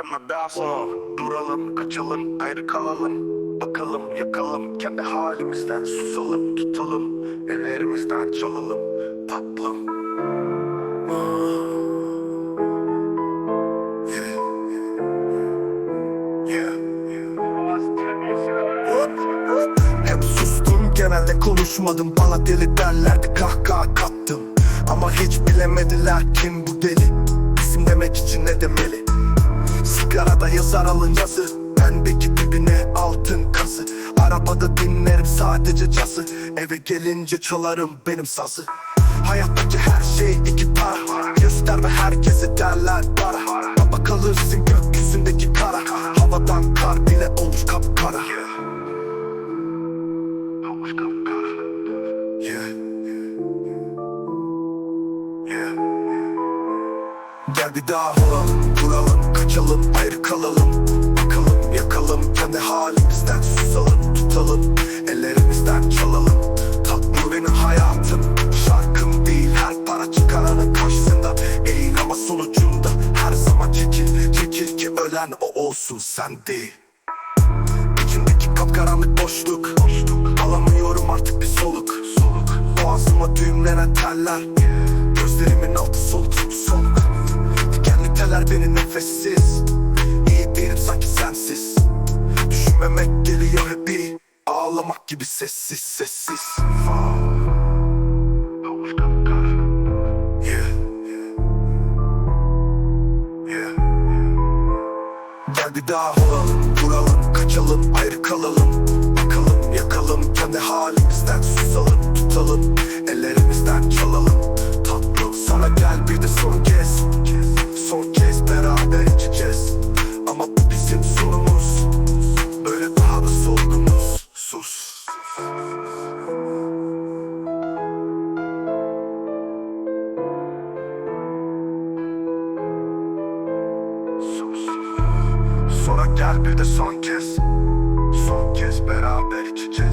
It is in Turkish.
Ama daha sonra duralım, kaçalım, ayrı kalalım. Bakalım, yakalım, kendi halimizden susalım, tutalım Ellerimizden çalalım, tatlım. Hep sustum genelde konuşmadım. Bana deli derlerdi kahkaha kattım. Ama hiç bilemediler kim bu deli Yazı Pembeki dibine altın kazı Arabada dinlerim sadece cazı. Eve gelince çalarım benim sazı. Hayattaki her şey iki para. Gösterme herkese derler para. Baba kalırsın gökyüzündeki kara. Havadan kar bile olur kapkara. Yeah. Gel bir daha olalım, duralım, kaçalım, o olsun sen değil İçimdeki kapkaranlık boşluk, boşluk. Alamıyorum artık bir soluk, soluk. Boğazıma düğümlenen teller Gözlerimin altı solutup soluk Dikenli teller beni nefessiz İyi değilim sanki sensiz Düşünmemek geliyor hep iyi Ağlamak gibi sessiz sessiz Yeah. Gel bir daha olalım, duralım, kaçalım, ayrı kalalım Sonra gel bir de son kez. Son kez beraber içeceğiz